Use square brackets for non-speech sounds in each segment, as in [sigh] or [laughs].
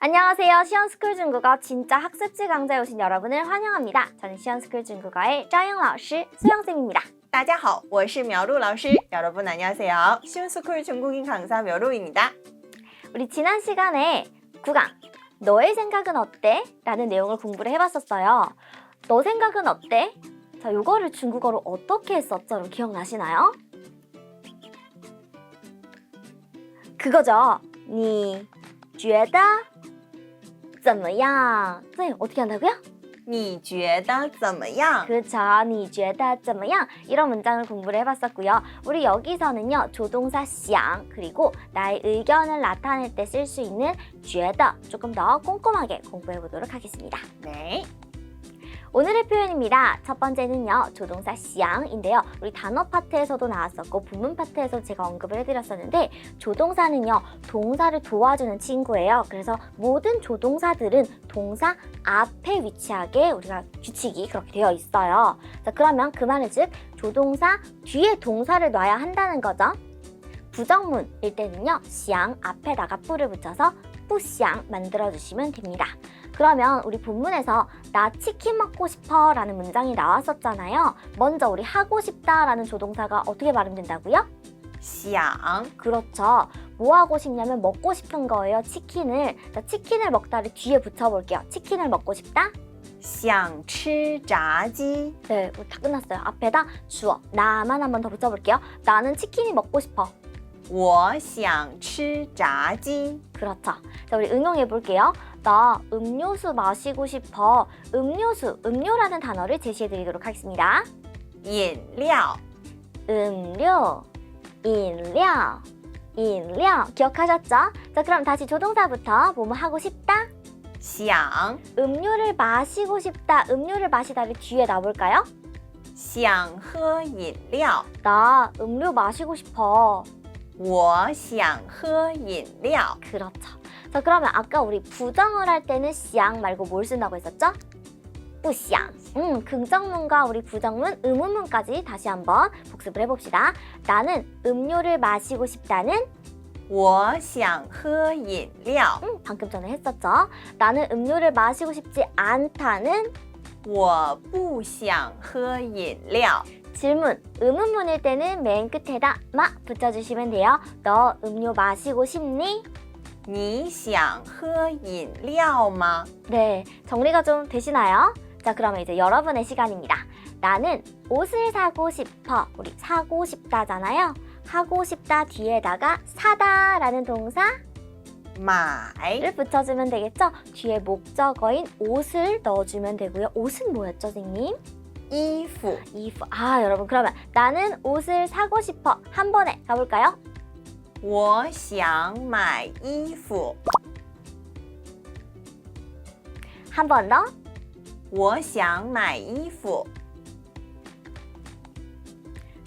안녕하세요. 시연스쿨 중국어 진짜 학습지 강좌에 오신 여러분을 환영합니다. 저는 시연스쿨 중국어의 짜영 老师 수영쌤입니다. 大家好，我是苗露老师。여러분 안녕하세요. 시온스쿨 중국인 강사苗露입니다. 우리 지난 시간에 구강 너의 생각은 어때? 라는 내용을 공부를 해봤었어요. 너 생각은 어때? 자, 요거를 중국어로 어떻게 했었죠? 여러분 기억나시나요? 그거죠. 你觉得 怎么样? 네, 어떻게 한다고요? 你觉得怎么样？ 그쵸. 你觉得怎么样? 이런 문장을 공부를 해봤었고요. 우리 여기서는요. 조동사 想 그리고 나의 의견을 나타낼 때 쓸 수 있는 觉得 조금 더 꼼꼼하게 공부해보도록 하겠습니다. 네. 오늘의 표현입니다. 첫 번째는요, 조동사 시앙인데요. 우리 단어 파트에서도 나왔었고, 부문 파트에서 제가 언급을 해드렸었는데, 조동사는요, 동사를 도와주는 친구예요. 그래서 모든 조동사들은 동사 앞에 위치하게 우리가 규칙이 그렇게 되어 있어요. 자, 그러면 그 말은 즉, 조동사 뒤에 동사를 놔야 한다는 거죠. 부정문일 때는요, 시앙 앞에다가 뿔을 붙여서 뿌시앙 만들어주시면 됩니다. 그러면 우리 본문에서 나 치킨 먹고 싶어 라는 문장이 나왔었잖아요. 먼저 우리 하고 싶다 라는 조동사가 어떻게 발음된다고요? 想 그렇죠. 뭐 하고 싶냐면 먹고 싶은 거예요. 치킨을. 자, 치킨을 먹다를 뒤에 붙여볼게요. 치킨을 먹고 싶다? 想吃炸鸡。 네, 우리 다 끝났어요. 앞에다 주어. 나만 한 번 더 붙여볼게요. 나는 치킨이 먹고 싶어. 我想吃炸鸡。 그렇죠. 자, 우리 응용해 볼게요. 나 음료수 마시고 싶어. 음료수, 음료라는 단어를 제시해 드리도록 하겠습니다. 饮料 음료, 인료, 인료. 기억하셨죠? 자, 그럼 다시 조동사부터 뭐뭐 하고 싶다? 想 음료를 마시고 싶다. 음료를 마시다를 뒤에 놔볼까요? 想喝饮料。 나 음료 마시고 싶어. 我想喝饮料。 그렇죠. 자, 그러면 아까 우리 부정을 할 때는 想 말고 뭘 쓴다고 했었죠? 不想. 음, 긍정문과 우리 부정문, 의문문까지 다시 한번 복습을 해봅시다. 나는 음료를 마시고 싶다는 我想喝饮料。 음, 방금 전에 했었죠. 나는 음료를 마시고 싶지 않다는 我不想喝饮料。 질문, 의문문일 때는 맨 끝에다 마 붙여주시면 돼요. 너 음료 마시고 싶니? 你想喝饮料吗？ 네, 정리가 좀 되시나요? 자, 그러면 이제 여러분의 시간입니다. 나는 옷을 사고 싶어. 우리 사고 싶다잖아요. 하고 싶다 뒤에다가 사다라는 동사를 买 붙여주면 되겠죠? 뒤에 목적어인 옷을 넣어주면 되고요. 옷은 뭐였죠, 선생님? 衣服 if. 아, 여러분, 그러면 나는 옷을 사고 싶어. 한 번에 가볼까요? 我想买衣服。 한 번 더. 我想买衣服。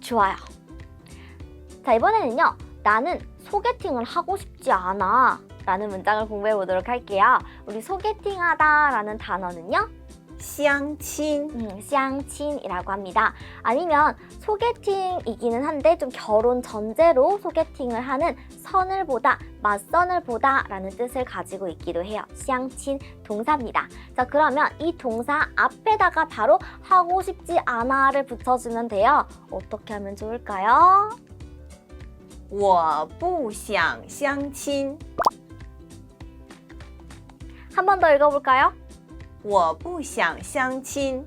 좋아요. 자, 이번에는요. 나는 소개팅을 하고 싶지 않아. 라는 문장을 공부해 보도록 할게요. 우리 소개팅하다 라는 단어는요. 相亲 음, 쌍친이라고 합니다. 아니면 소개팅이기는 한데 좀 결혼 전제로 소개팅을 하는 선을 보다, 맞선을 보다 라는 뜻을 가지고 있기도 해요. 쌍친 동사입니다. 자, 그러면 이 동사 앞에다가 바로 하고 싶지 않아를 붙여주면 돼요. 어떻게 하면 좋을까요? 我不想相亲。 한 번 더 읽어볼까요? 我不想相亲。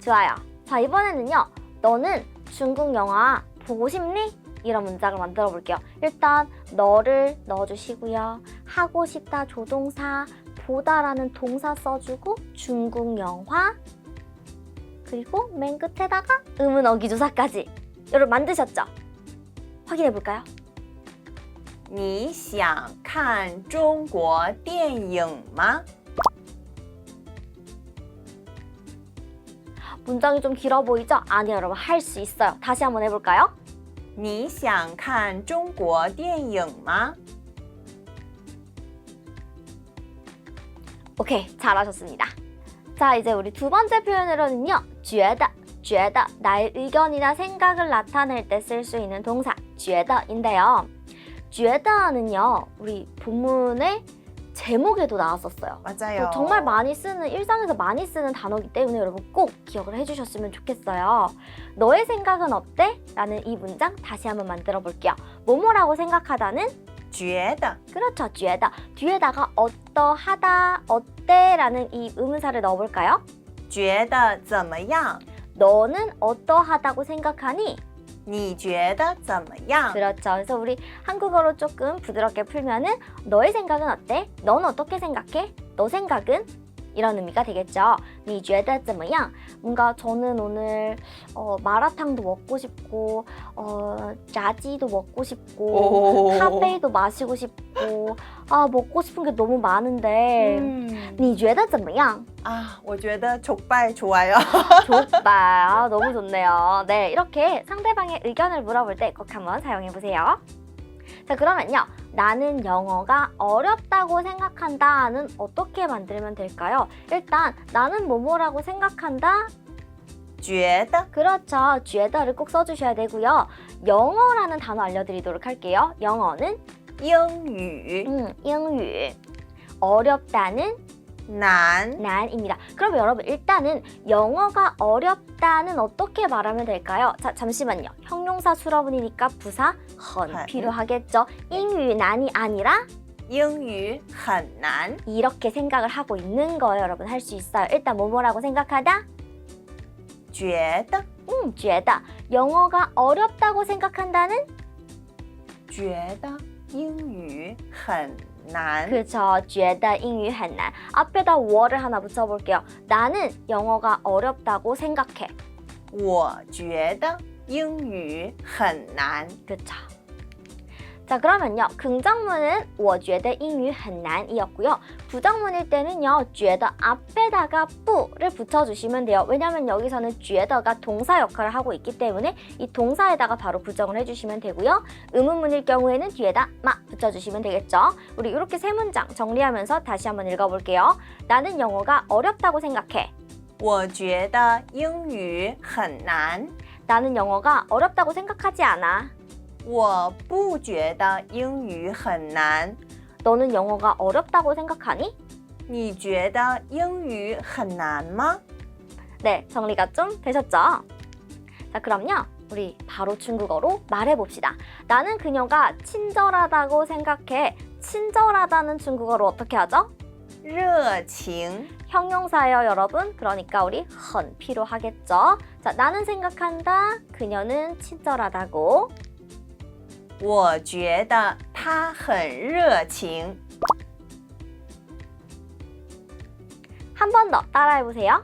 좋아요. 자, 이번에는요. 너는 중국 영화 보고 싶니? 이런 문장을 만들어 볼게요. 일단 너를 넣어주시고요. 하고 싶다 조동사, 보다라는 동사 써주고 중국 영화 그리고 맨 끝에다가 의문 어기조사까지 여러분 만드셨죠? 확인해 볼까요? 你想看中国电影吗？ 문장이 좀 길어 보이죠? 아니요 여러분 할 수 있어요. 다시 한번 해볼까요? 你想看中国电影吗？ 오케이, 잘하셨습니다. 자, 이제 우리 두 번째 표현으로는요. 觉得,觉得 나의 의견이나 생각을 나타낼 때 쓸 수 있는 동사 觉得인데요. 쥐에다는요 우리 본문의 제목에도 나왔었어요. 맞아요. 또 정말 많이 쓰는 일상에서 많이 쓰는 단어이기 때문에 여러분 꼭 기억을 해주셨으면 좋겠어요. 너의 생각은 어때? 라는 이 문장 다시 한번 만들어 볼게요. 뭐뭐라고 생각하다는 觉得 그렇죠. 뒤에다 뒤에다가 어떠하다 어때라는 이 의문사를 넣어볼까요? 觉得怎么样？ 너는 어떠하다고 생각하니? 你觉得怎么样？ 그렇죠. 그래서 우리 한국어로 조금 부드럽게 풀면은 너의 생각은 어때? 넌 어떻게 생각해? 너 생각은? 이런 의미가 되겠죠. 你觉得怎么样? 뭔가 저는 오늘 어, 마라탕도 먹고 싶고 어, 자지도 먹고 싶고 오. 카페도 마시고 싶고 아 먹고 싶은 게 너무 많은데 嗯你觉得怎么样? 아, 我觉得 족발 좋아요. [laughs] 족발 아, 너무 좋네요. 네 이렇게 상대방의 의견을 물어볼 때 꼭 한번 사용해 보세요. 자 그러면요 나는 영어가 어렵다고 생각한다는 어떻게 만들면 될까요? 일단 나는 뭐뭐라고 생각한다 觉得 그렇죠. 쥐에다를 꼭 써주셔야 되고요. 영어라는 단어 알려드리도록 할게요. 영어는 英语 음, 英语 어렵다는 难 난입니다. 그럼 여러분 일단은 영어가 어렵다는 어떻게 말하면 될까요? 자 잠시만요. 형용사 수러분이니까 부사 헌 헌. 필요하겠죠. 英语 난이 아니라 英语很难 이렇게 생각을 하고 있는 거예요. 여러분 할 수 있어요. 일단 뭐뭐라고 생각하다? 觉得 음, 觉得 영어가 어렵다고 생각한다는 觉得英语很 难 그죠. 觉得英语很难 앞에다 我를 하나 붙여볼게요. 나는 영어가 어렵다고 생각해. 我觉得英语很难 그쵸. 자 그러면요 긍정문은 我觉得英语很难이었고요 부정문일 때는요 觉得 앞에다가 뿌를 붙여주시면 돼요 왜냐면 여기서는 觉得가 동사 역할을 하고 있기 때문에 이 동사에다가 바로 부정을 해주시면 되고요 의문문일 경우에는 뒤에다 마 붙여주시면 되겠죠 우리 이렇게 세 문장 정리하면서 다시 한번 읽어볼게요 나는 영어가 어렵다고 생각해 我觉得英语很难 나는 영어가 어렵다고 생각하지 않아 我不觉得英语很难 너는 영어가 어렵다고 생각하니? 你觉得英语很难吗 네, 정리가 좀 되셨죠? 자, 그럼요. 우리 바로 중국어로 말해봅시다. 나는 그녀가 친절하다고 생각해. 친절하다는 중국어로 어떻게 하죠? 热情 형용사예요, 여러분. 그러니까 우리 헌 필요하겠죠? 자, 나는 생각한다. 그녀는 친절하다고. 我觉得他很热情 한 번 더 따라해보세요.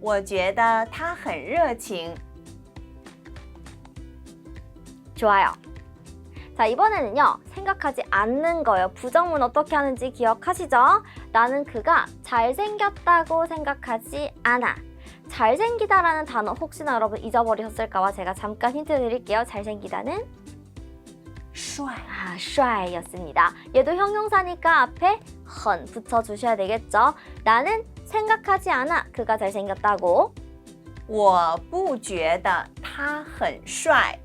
我觉得他很热情 좋아요. 자, 이번에는요, 생각하지 않는 거예요. 부정문 어떻게 하는지 기억하시죠? 나는 그가 잘생겼다고 생각하지 않아. 잘생기다라는 단어 혹시나 여러분 잊어버리셨을까봐 제가 잠깐 힌트 드릴게요. 잘생기다는 帅 아, 帅였습니다. 얘도 형용사니까 앞에 헌 붙여주셔야 되겠죠? 나는 생각하지 않아. 그가 잘생겼다고. 我不觉得他很帅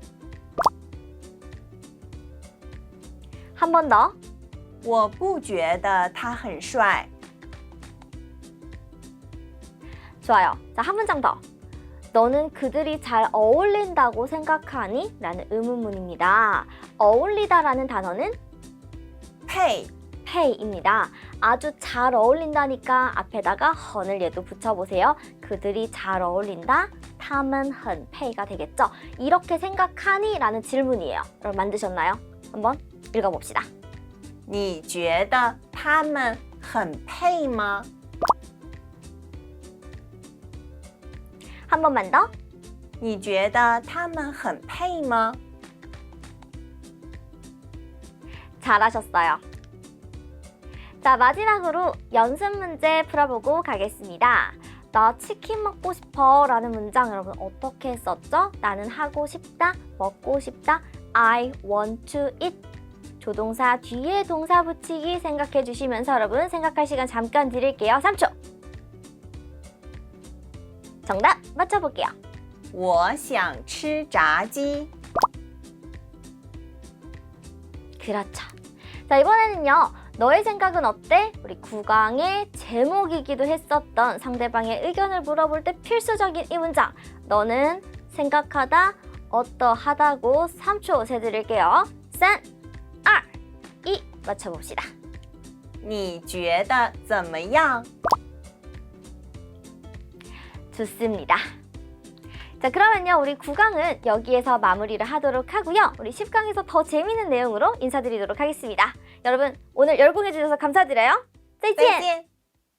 한 번 더. 我不觉得他很帅 좋아요. 자, 한 문장 더. 너는 그들이 잘 어울린다고 생각하니? 라는 의문문입니다. 어울리다라는 단어는 配 pay입니다. 아주 잘 어울린다니까 앞에다가 헌을 얘도 붙여보세요. 그들이 잘 어울린다. 他们很 pay가 되겠죠. 이렇게 생각하니? 라는 질문이에요. 여러분 만드셨나요? 한번 읽어봅시다. 你觉得他们很配吗 한 번만 더. 你觉得他们很配吗 잘하셨어요. 자, 마지막으로 연습 문제 풀어보고 가겠습니다. 나 치킨 먹고 싶어 라는 문장 여러분 어떻게 썼죠? 나는 하고 싶다, 먹고 싶다, I want to eat. 조동사 뒤에 동사 붙이기 생각해 주시면서 여러분 생각할 시간 잠깐 드릴게요. 3초. 정답 맞춰볼게요. 我想吃炸鸡 그렇죠. 자, 이번에는요. 너의 생각은 어때? 우리 구강의 제목이기도 했었던 상대방의 의견을 물어볼 때 필수적인 이 문장. 너는 생각하다 어떠하다고 3초 세드릴게요. 3, 2, 1 맞춰봅시다. 你觉得怎么样？ 좋습니다. 자 그러면요 우리 9강은 여기에서 마무리를 하도록 하고요. 우리 10강에서 더 재미있는 내용으로 인사드리도록 하겠습니다. 여러분 오늘 열공해주셔서 감사드려요. 再见